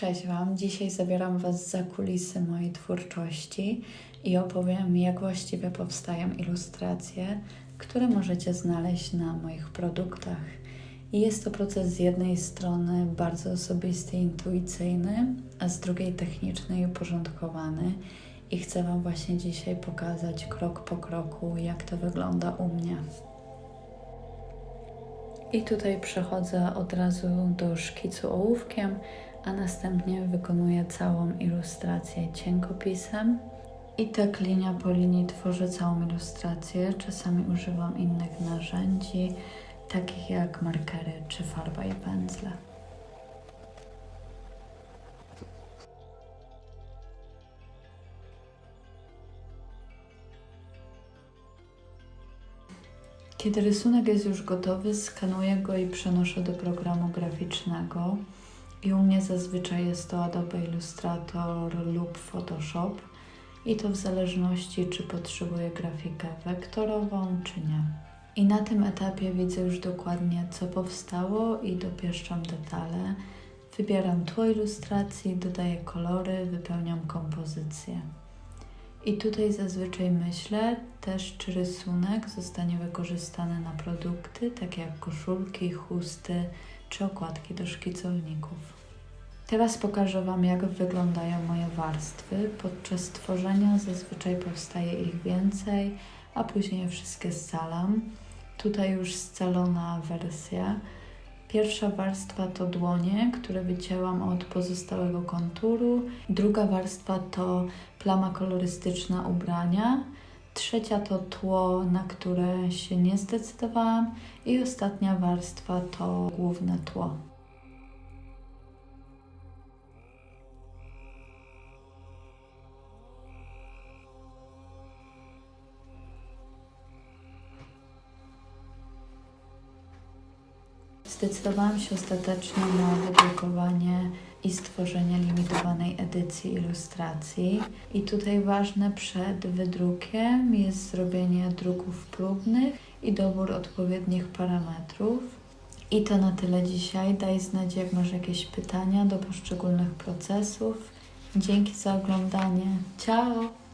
Cześć Wam. Dzisiaj zabieram Was za kulisy mojej twórczości i opowiem, jak właściwie powstają ilustracje, które możecie znaleźć na moich produktach. I jest to proces z jednej strony bardzo osobisty, intuicyjny, a z drugiej techniczny i uporządkowany. I chcę Wam właśnie dzisiaj pokazać krok po kroku, jak to wygląda u mnie. I tutaj przechodzę od razu do szkicu ołówkiem, a następnie wykonuję całą ilustrację cienkopisem. I tak linia po linii tworzę całą ilustrację. Czasami używam innych narzędzi, takich jak markery czy farba i pędzle. Kiedy rysunek jest już gotowy, skanuję go i przenoszę do programu graficznego. I u mnie zazwyczaj jest to Adobe Illustrator lub Photoshop. I to w zależności, czy potrzebuję grafikę wektorową, czy nie. I na tym etapie widzę już dokładnie, co powstało i dopieszczam detale. Wybieram tło ilustracji, dodaję kolory, wypełniam kompozycję. I tutaj zazwyczaj myślę też, czy rysunek zostanie wykorzystany na produkty, takie jak koszulki, chusty czy okładki do szkicowników. Teraz pokażę Wam, jak wyglądają moje warstwy. Podczas tworzenia zazwyczaj powstaje ich więcej, a później wszystkie scalam. Tutaj już scalona wersja. Pierwsza warstwa to dłonie, które wycięłam od pozostałego konturu. Druga warstwa to plama kolorystyczna ubrania. Trzecia to tło, na które się nie zdecydowałam. I ostatnia warstwa to główne tło. Zdecydowałam się ostatecznie na wydrukowanie i stworzenie limitowanej edycji ilustracji. I tutaj ważne przed wydrukiem jest zrobienie druków próbnych i dobór odpowiednich parametrów. I to na tyle dzisiaj. Daj znać, jak masz jakieś pytania do poszczególnych procesów. Dzięki za oglądanie. Ciao!